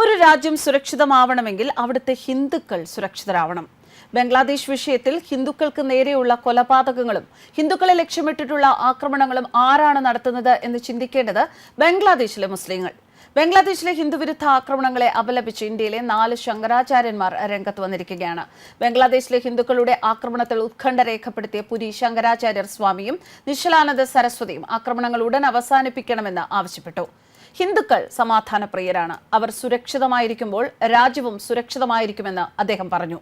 ഒരു രാജ്യം സുരക്ഷിതമാവണമെങ്കിൽ അവിടുത്തെ ഹിന്ദുക്കൾ സുരക്ഷിതരാവണം. ബംഗ്ലാദേശ് വിഷയത്തിൽ ഹിന്ദുക്കൾക്ക് നേരെയുള്ള കൊലപാതകങ്ങളും ഹിന്ദുക്കളെ ലക്ഷ്യമിട്ടിട്ടുള്ള ആക്രമണങ്ങളും ആരാണ് നടത്തുന്നത് എന്ന് ചിന്തിക്കേണ്ടത് ബംഗ്ലാദേശിലെ മുസ്ലിങ്ങൾ. ബംഗ്ലാദേശിലെ ഹിന്ദുവിരുദ്ധ ആക്രമണങ്ങളെ അപലപിച്ച് ഇന്ത്യയിലെ നാല് ശങ്കരാചാര്യന്മാർ രംഗത്ത് വന്നിരിക്കുകയാണ്. ബംഗ്ലാദേശിലെ ഹിന്ദുക്കളുടെ ആക്രമണത്തിൽ ഉത്കണ്ഠ രേഖപ്പെടുത്തിയ പുരി ശങ്കരാചാര്യർ സ്വാമിയും നിശ്ചലാനന്ദ സരസ്വതിയും ആക്രമണങ്ങൾ ഉടൻ അവസാനിപ്പിക്കണമെന്ന് ആവശ്യപ്പെട്ടു. ഹിന്ദുക്കൾ സമാധാനപ്രിയരാണ്. അവർ സുരക്ഷിതമായിരിക്കുമ്പോൾ രാജ്യവും സുരക്ഷിതമായിരിക്കുമെന്ന് അദ്ദേഹം പറഞ്ഞു.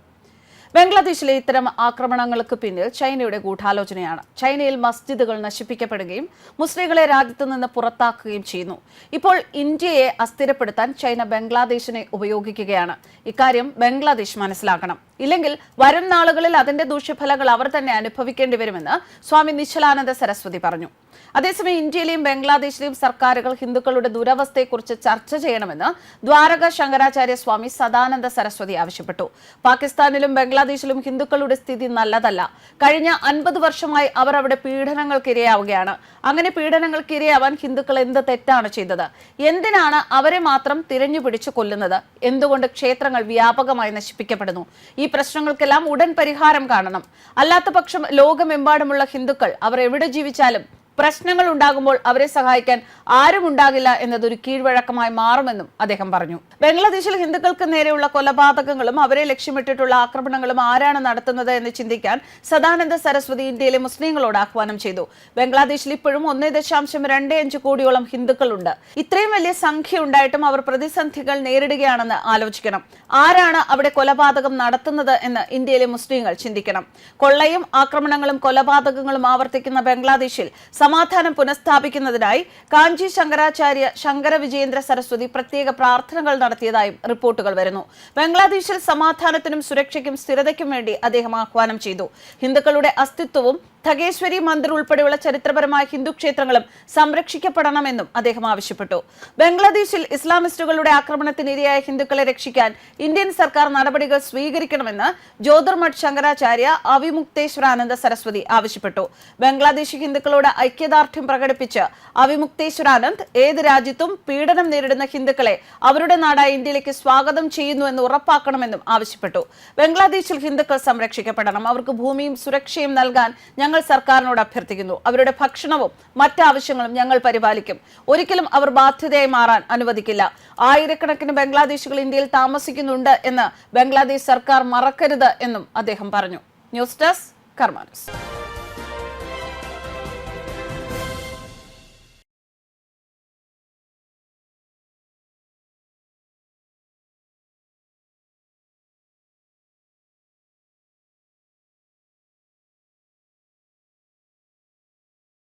ബംഗ്ലാദേശിലെ ഇത്തരം ആക്രമണങ്ങൾക്ക് പിന്നിൽ ചൈനയുടെ ഗൂഢാലോചനയാണ്. ചൈനയിൽ മസ്ജിദുകൾ നശിപ്പിക്കപ്പെടുകയും മുസ്ലിങ്ങളെ രാജ്യത്ത് നിന്ന് പുറത്താക്കുകയും ചെയ്യുന്നു. ഇപ്പോൾ ഇന്ത്യയെ അസ്ഥിരപ്പെടുത്താൻ ചൈന ബംഗ്ലാദേശിനെ ഉപയോഗിക്കുകയാണ്. ഇക്കാര്യം ബംഗ്ലാദേശ് മനസ്സിലാക്കണം. ഇല്ലെങ്കിൽ വരും നാളുകളിൽ അതിന്റെ ദൂഷ്യഫലങ്ങൾ അവർ തന്നെ അനുഭവിക്കേണ്ടി വരുമെന്ന് സ്വാമി നിശ്ചലാനന്ദ സരസ്വതി പറഞ്ഞു. അതേസമയം ഇന്ത്യയിലെയും ബംഗ്ലാദേശിലെയും സർക്കാരുകൾ ഹിന്ദുക്കളുടെ ദുരവസ്ഥയെക്കുറിച്ച് ചർച്ച ചെയ്യണമെന്ന് ദ്വാരക ശങ്കരാചാര്യ സ്വാമി സദാനന്ദ സരസ്വതി ആവശ്യപ്പെട്ടു. പാകിസ്ഥാനിലും ബംഗ്ലാദേശിലും ഹിന്ദുക്കളുടെ സ്ഥിതി നല്ലതല്ല. കഴിഞ്ഞ അൻപത് വർഷമായി അവർ അവിടെ പീഡനങ്ങൾക്കിരയാവുകയാണ്. അങ്ങനെ പീഡനങ്ങൾക്കിരയാവാൻ ഹിന്ദുക്കൾ എന്ത് തെറ്റാണ് ചെയ്തത്? എന്തിനാണ് അവരെ മാത്രം തിരഞ്ഞുപിടിച്ച് കൊല്ലുന്നത്? എന്തുകൊണ്ട് ക്ഷേത്രങ്ങൾ വ്യാപകമായി നശിപ്പിക്കപ്പെടുന്നു? ഈ പ്രശ്നങ്ങൾക്കെല്ലാം ഉടൻ പരിഹാരം കാണണം. അല്ലാത്ത പക്ഷം ലോകമെമ്പാടുമുള്ള ഹിന്ദുക്കൾ അവർ എവിടെ ജീവിച്ചാലും പ്രശ്നങ്ങൾ ഉണ്ടാകുമ്പോൾ അവരെ സഹായിക്കാൻ ആരും ഉണ്ടാകില്ല എന്നതൊരു കീഴ്വഴക്കമായി മാറുമെന്നും അദ്ദേഹം പറഞ്ഞു. ബംഗ്ലാദേശിൽ ഹിന്ദുക്കൾക്ക് നേരെയുള്ള കൊലപാതകങ്ങളും അവരെ ലക്ഷ്യമിട്ടിട്ടുള്ള ആക്രമണങ്ങളും ആരാണ് നടത്തുന്നത് എന്ന് ചിന്തിക്കാൻ സദാനന്ദ സരസ്വതി ഇന്ത്യയിലെ മുസ്ലിങ്ങളോട് ആഹ്വാനം ചെയ്തു. ബംഗ്ലാദേശിൽ ഇപ്പോഴും ഒന്നേ ദശാംശം രണ്ട് അഞ്ച് കോടിയോളം ഹിന്ദുക്കളുണ്ട്. ഇത്രയും വലിയ സംഖ്യ ഉണ്ടായിട്ടും അവർ പ്രതിസന്ധികൾ നേരിടുകയാണെന്ന് ആലോചിക്കണം. ആരാണ് അവിടെ കൊലപാതകം നടത്തുന്നത് എന്ന് ഇന്ത്യയിലെ മുസ്ലിങ്ങൾ ചിന്തിക്കണം. കൊള്ളയും ആക്രമണങ്ങളും കൊലപാതകങ്ങളും ആവർത്തിക്കുന്ന ബംഗ്ലാദേശിൽ സമാധാനം പുനഃസ്ഥാപിക്കുന്നതിനായി കാഞ്ചി ശങ്കരാചാര്യ ശങ്കര വിജയേന്ദ്ര സരസ്വതി പ്രത്യേക പ്രാർത്ഥനകൾ നടത്തിയതായും റിപ്പോർട്ടുകൾ വരുന്നു. ബംഗ്ലാദേശിൽ സമാധാനത്തിനും സുരക്ഷയ്ക്കും സ്ഥിരതയ്ക്കും വേണ്ടി അദ്ദേഹം ആഹ്വാനം ചെയ്തു. ഹിന്ദുക്കളുടെ അസ്തിത്വവും ധഗേശ്വരി മന്ദിർ ഉൾപ്പെടെയുള്ള ചരിത്രപരമായ ഹിന്ദു ക്ഷേത്രങ്ങളും സംരക്ഷിക്കപ്പെടണമെന്നും അദ്ദേഹം ആവശ്യപ്പെട്ടു. ബംഗ്ലാദേശിൽ ഇസ്ലാമിസ്റ്റുകളുടെ ആക്രമണത്തിനിരയായ ഹിന്ദുക്കളെ രക്ഷിക്കാൻ ഇന്ത്യൻ സർക്കാർ നടപടികൾ സ്വീകരിക്കണമെന്ന് ജ്യോതിർമഠ് ശങ്കരാചാര്യ അവിമുക്തേശ്വരാനന്ദ സരസ്വതി ആവശ്യപ്പെട്ടു. ബംഗ്ലാദേശി ഹിന്ദുക്കളോട് ഐക്യദാർഢ്യം പ്രകടിപ്പിച്ച് അവിമുക്തേശ്വരാനന്ദ് ഏത് രാജ്യത്തും പീഡനം നേരിടുന്ന ഹിന്ദുക്കളെ അവരുടെ നാടായ ഇന്ത്യയിലേക്ക് സ്വാഗതം ചെയ്യുന്നുവെന്ന് ഉറപ്പാക്കണമെന്നും ആവശ്യപ്പെട്ടു. ബംഗ്ലാദേശിൽ ഹിന്ദുക്കൾ സംരക്ഷിക്കപ്പെടണം. അവർക്ക് ഭൂമിയും സുരക്ഷയും നൽകാൻ ഞങ്ങൾ സർക്കാരിനോട് അഭ്യർത്ഥിക്കുന്നു. അവരുടെ ഭക്ഷണവും മറ്റാവശ്യങ്ങളും ഞങ്ങൾ പരിപാലിക്കും. ഒരിക്കലും അവർ ബാധ്യതയായി മാറാൻ അനുവദിക്കില്ല. ആയിരക്കണക്കിന് ബംഗ്ലാദേശികൾ ഇന്ത്യയിൽ താമസിക്കുന്നുണ്ട് എന്ന് ബംഗ്ലാദേശ് സർക്കാർ മറക്കരുത് എന്നും അദ്ദേഹം പറഞ്ഞു. News desk കർമാനസ്